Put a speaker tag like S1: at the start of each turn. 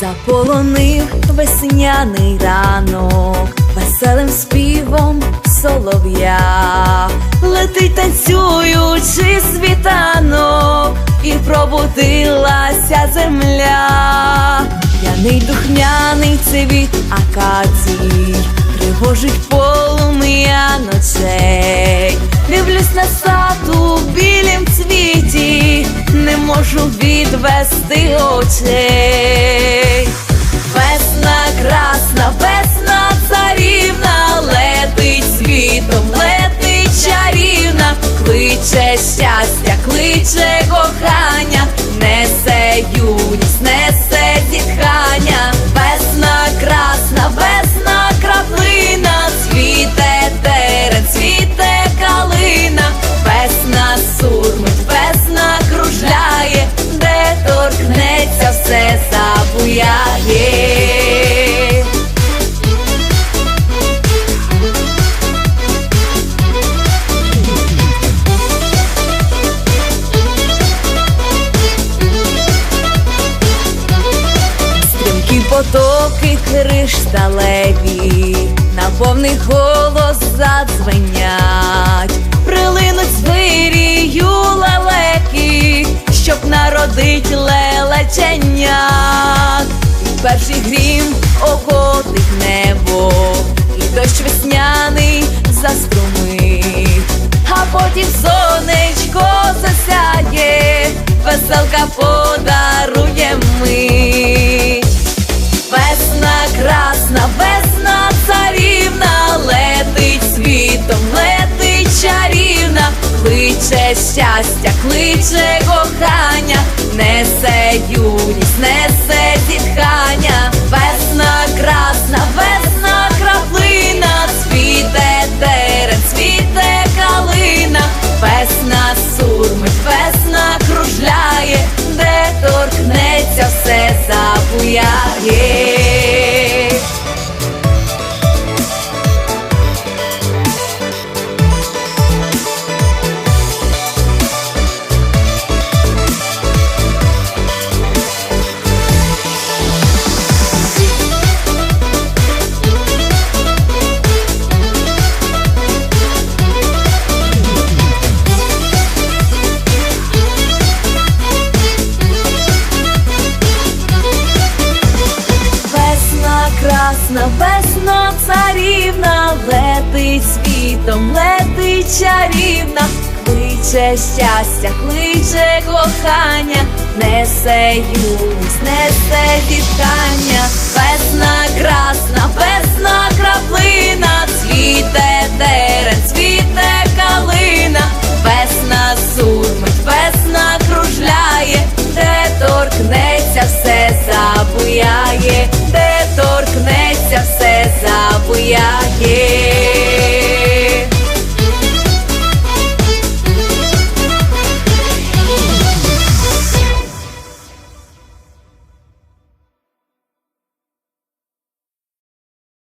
S1: заполонив весняний ранок, веселим співом солов'я, летить танцюючи світанок, і пробудилася земля, П'яний духмяний цвіт акацій, тривожить полум'я ночей, дивлюсь на сад у білім цвіті, не можу відвести очей. Кличе щастя, кличе кохання, несе юність, несе потоки кришталеві, на повний голос задзвенять, прилинуть з вирію лелеки, щоб народить лелеченят. І перший грім охотить небо, і дощ весняний заструмить, а потім сонечко кличе щастя, кличе кохання, несе юність, несе зітхання, небесно царівна, летить світом, летить чарівна, кличе щастя, кличе кохання, несе юність, несе вітання, весна красна, весна. я, я, я.